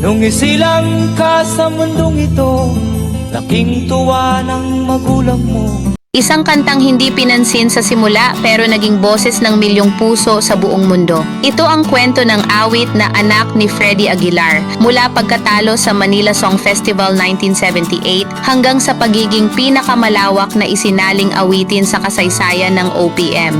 Nung isilang ka sa mundong ito Laking tuwa ng magulang mo Isang kantang hindi pinansin sa simula pero naging boses ng milyong puso sa buong mundo. Ito ang kwento ng awit na anak ni Freddie Aguilar mula pagkatalo sa Manila Song Festival 1978 hanggang sa pagiging pinakamalawak na isinaling awitin sa kasaysayan ng OPM.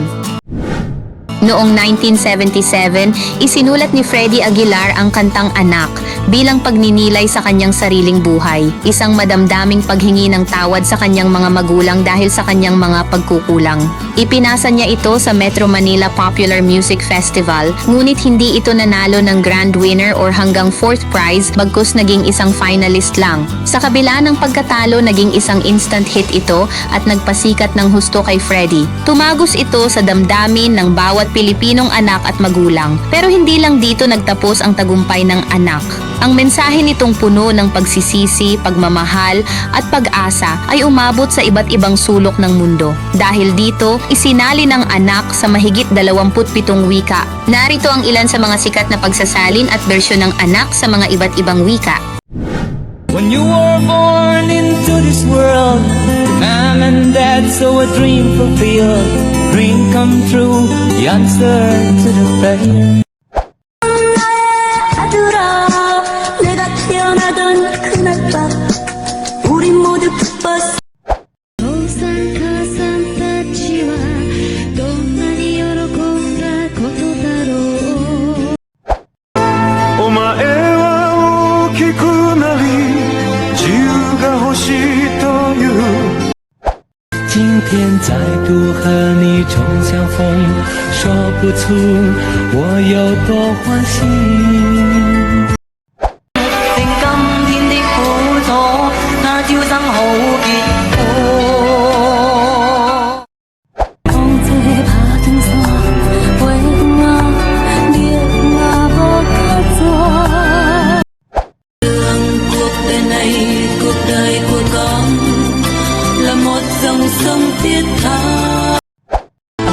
Noong 1977, isinulat ni Freddie Aguilar ang kantang Anak bilang pagninilay sa kanyang sariling buhay, isang madamdaming paghingi ng tawad sa kanyang mga magulang dahil sa kanyang mga pagkukulang. Ipinasa niya ito sa Metro Manila Popular Music Festival, ngunit hindi ito nanalo ng grand winner or hanggang fourth prize bagkus naging isang finalist lang. Sa kabila ng pagkatalo, naging isang instant hit ito at nagpasikat ng husto kay Freddie. Tumagos ito sa damdamin ng bawat Pilipinong anak at magulang. Pero hindi lang dito nagtapos ang tagumpay ng anak. Ang mensahe nitong puno ng pagsisisi, pagmamahal at pag-asa ay umabot sa iba't ibang sulok ng mundo. Dahil dito, isinali ng anak sa mahigit 27 wika. Narito ang ilan sa mga sikat na pagsasalin at bersyon ng anak sa mga iba't ibang wika. When you were born into this world Mom and dad saw a dream fulfilled Dream come true The answer to the prayer 아들아 내가 태어나던 그날 밤 우리 모두 기뻤어 再度和你重相逢说不出我有多欢喜。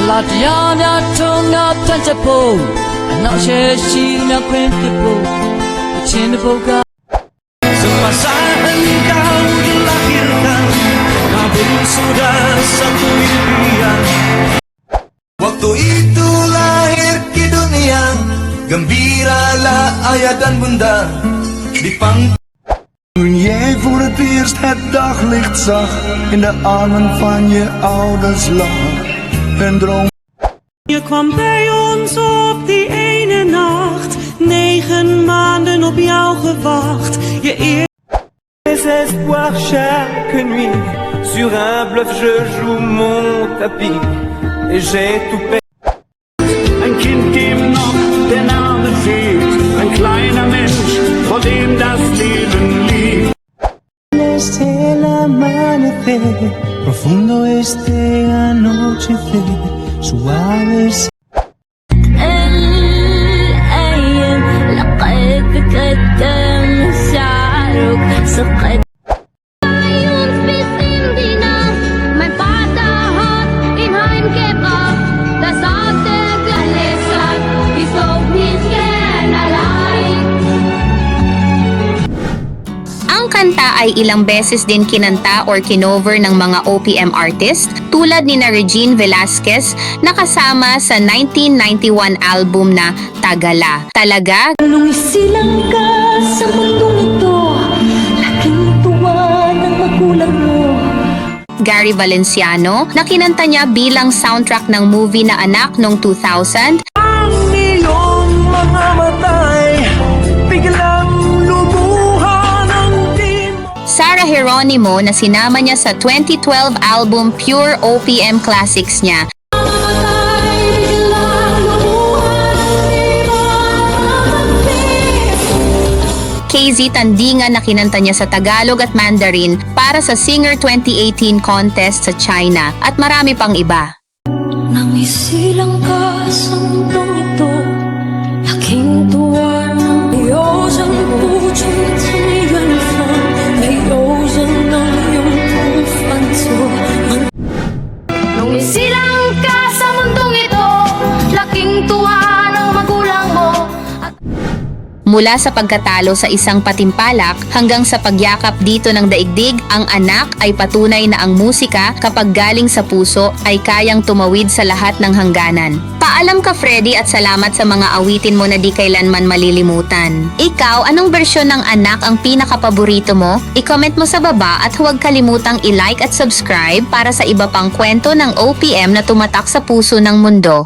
လားတရားများထုံငါဖြန့်ချက်ဖို့အနောက်ရှေရှိများခွင့်ပြဖို့အချင်းတစ်ပုတ်က Sumasaan ikaw dilahirkan Kabul sudah satu impian Waktu itu lahir ke dunia Gembiralah ayah dan bunda Di pang Toen jij voor het eerst het daglicht zag In de armen van je ouders lag En droom. Je kwam bij ons op die ene nacht, negen maanden op jou gewacht. Je eer espoirs chaque nuit. Sur un bluff je joue mon tapis. Et j'ai tout perdu. Ein Kind dem noch der Name fehlt Ein kleiner Mensch, vor dem das Leben liegt Este el amanecer, profundo este anochecer, suave kanta ay ilang beses din kinanta or kinover ng mga OPM artist tulad ni na Regine Velasquez na kasama sa 1991 album na Tagala. Talaga, Nung isilang ka sa mundong ito. Laking tuwa ng magulang mo. Gary Valenciano na kinanta niya bilang soundtrack ng movie na Anak noong 2000 Geronimo na sinama niya sa 2012 album Pure OPM Classics niya KZ Tandingan na kinanta niya sa Tagalog at Mandarin para sa Singer 2018 contest sa China at marami pang iba. Nang isilang ka sa mundong ito Laking tuwa Mula sa pagkatalo sa isang patimpalak hanggang sa pagyakap dito ng daigdig, ang anak ay patunay na ang musika kapag galing sa puso ay kayang tumawid sa lahat ng hangganan. Paalam ka Freddy at salamat sa mga awitin mo na di kailanman malilimutan. Ikaw, anong bersyon ng anak ang pinakapaborito mo? I-comment mo sa baba at huwag kalimutang i-like at subscribe para sa iba pang kwento ng OPM na tumatak sa puso ng mundo.